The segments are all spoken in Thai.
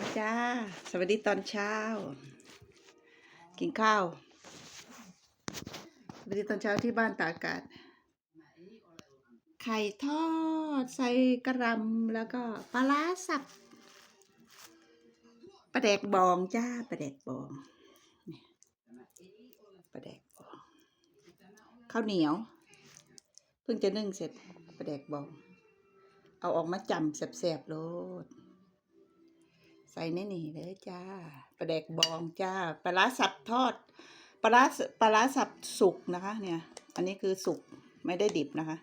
มาจ้า สวัสดีตอนเช้า กินข้าว สวัสดีตอนเช้าที่บ้านตากอากาศ ไข่ทอดใส่กระหลำแล้วก็ปลาร้าสับปลาแดกบองจ้าปลาแดกบองปลาแดกบองข้าวเหนียว เพิ่งจะนึ่งเสร็จปลาแดกบอง เอาออกมาจำแสบๆโลด ใส่ในนี่เลยจ้าปลาแดกบองจ้าปลาร้าสับทอดปลาร้าปลาร้าสับสุกนะคะ เนี่ย อันนี้คือสุกไม่ได้ดิบนะคะ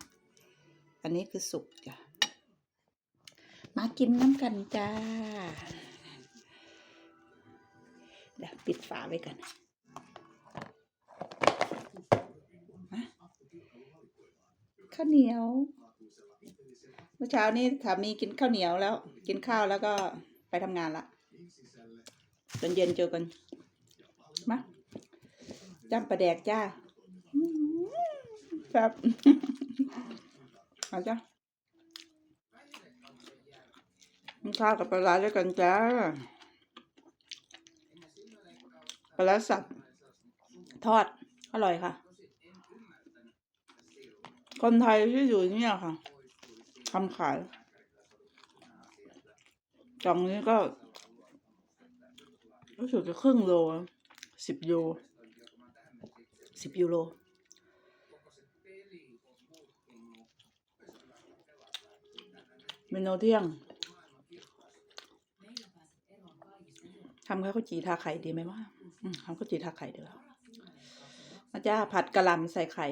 อันนี้คือสุกจ้ะมากินน้ำกันจ้าเดี๋ยวปิดฝาไว้กันข้าวเหนียว เมื่อเช้านี้สามีกินข้าวเหนียวแล้ว กินข้าวแล้วก็ ไปทำงานละตอนเย็นเจอกัน มาจำปลาแดกจ้าครับเอาจ้าข้าวกับปลาร้าด้วยกันจ้าปลาร้าสับ ทอด อร่อยค่ะ คนไทยที่อยู่นี่ค่ะทำขาย กล่องนี้ก็รู้สึกจะครึ่งโลสิบยูสิบยูโรเมนูเที่ยงทำข้าวจีทาไข่ดีไหมวะทำข้าวจีทาไข่ดีแล้วมาจ้าผัดกะหล่ำใส่ไข่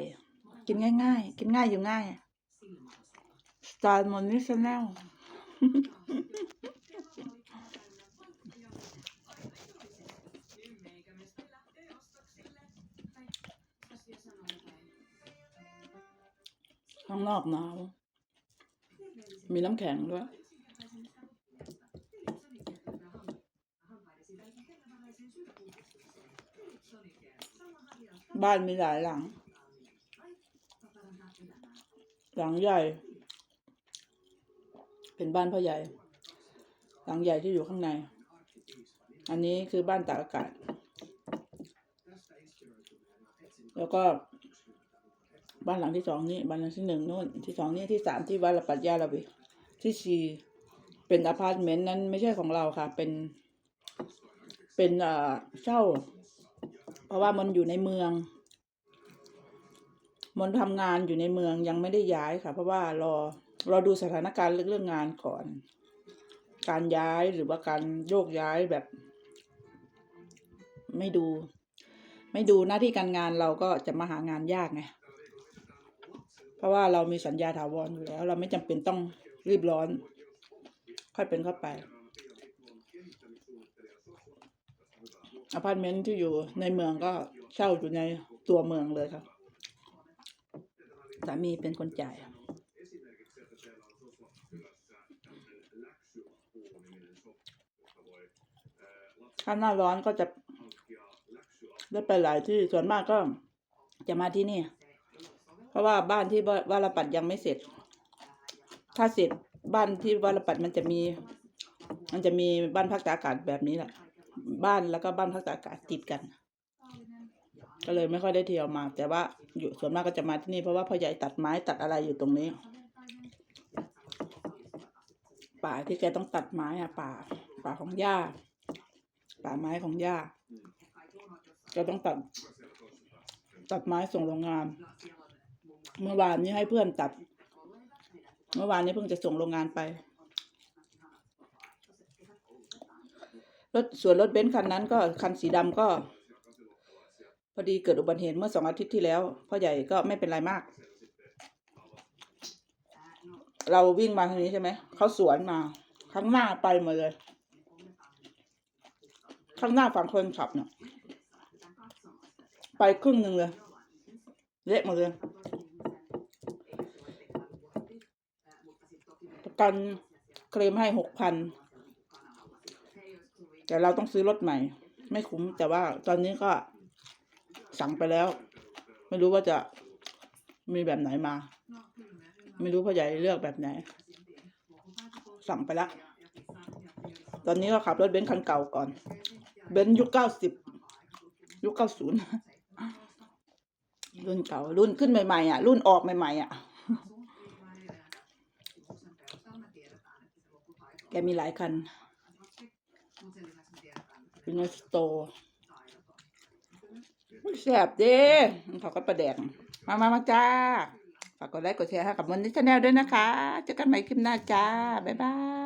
กินง่ายๆ กินง่ายอยู่ง่ายสไตล์มอนนี่ชแนล ข้างนอกหนาว มีน้ำแข็งด้วย บ้านมีหลายหลัง หลังใหญ่ เป็นบ้านพ่อใหญ่ หลังใหญ่ที่อยู่ข้างใน อันนี้คือบ้านตากอากาศ แล้วก็ บ้านหลังที่สองนี่บ้านหลังที่หนึ่งนู่นที่สองนี่ที่สามที่วัดละปัดยาละวิที่สี่เป็นอพาร์ตเมนต์นั้นไม่ใช่ของเราค่ะ เป็นเป็นเอ่อเช่า เพราะว่ามันอยู่ในเมือง มันทำงานอยู่ในเมืองยังไม่ได้ย้ายค่ะ เพราะว่ารอรอดูสถานการณ์เรื่องงานก่อน การย้ายหรือว่าการโยกย้ายแบบ ไม่ดู ไม่ดูหน้าที่การงานเราก็จะมาหางานยากไง เพราะว่าเรามีสัญญาถาวรอยู่แล้ว เราไม่จำเป็นต้องรีบร้อน ค่อยเป็นเข้าไปอพาร์ตเมนต์ที่อยู่ในเมืองก็เช่าอยู่ในตัวเมืองเลยครับสามีเป็นคนจ่ายถ้าหน้าร้อนก็จะได้ไปหลายที่ส่วนมากก็จะมาที่นี่ ราะว่าบ้านที่วารปัดยังไม่เสร็จ ถ้าเสร็จบ้านที่วารปัดมันจะมี มันจะมีบ้านพักตากอากาศแบบนี้แหละ บ้านแล้วก็บ้านพักตากอากาศติดกัน ก็เลยไม่ค่อยได้เที่ยวมา แต่ว่าอยู่ส่วนมากก็จะมาที่นี่เพราะว่าพ่อใหญ่ตัดไม้ตัดอะไรอยู่ตรงนี้ ป่าที่แกต้องตัดไม้อะป่า ป่าของย่า ป่าไม้ของย่าก็ต้องตัด ตัดไม้ส่งโรงงาน เมื่อวานนี้ให้เพื่อนตัด เมื่อวานนี้เพิ่งจะส่งโรงงานไป รถส่วนรถเบนซ์คันนั้นก็คันสีดำก็ พอดีเกิดอุบัติเหตุเมื่อสองอาทิตย์ที่แล้วพ่อใหญ่ก็ไม่เป็นไรมาก เราวิ่งมาทางนี้ใช่ไหม เขาสวนมาข้างหน้าไปหมดเลย ข้างหน้าฝั่งคนขับเนี่ยไปครึ่งหนึ่งเลย เละหมดเลย ประ กันเคลมให้หกพันแต่เราต้องซื้อรถใหม่ ไม่คุ้มแต่ว่าตอนนี้ก็สั่งไปแล้ว ไม่รู้ว่าจะมีแบบไหนมา ไม่รู้พ่อใหญ่เลือกแบบไหน สั่งไปแล้วตอนนี้ก็ขับรถเบนซ์คันเก่าก่อน เบนซ์ยุคเก้าสิบยุคเก้าศูนย์รุ่นเก่ารุ่นขึ้นใหม่ๆอะ รุ่นออกใหม่ๆอะ แก มีหลายคันเป็นนสโตร์มันแสบเด้มันเขาก็ประแดงมามามาจ้า ฝากกดไลค์กดแชร์ให้กับมันนี่ชาแนลด้วยนะคะ เจอกันใหม่คลิปหน้าจ้า บ๊ายบาย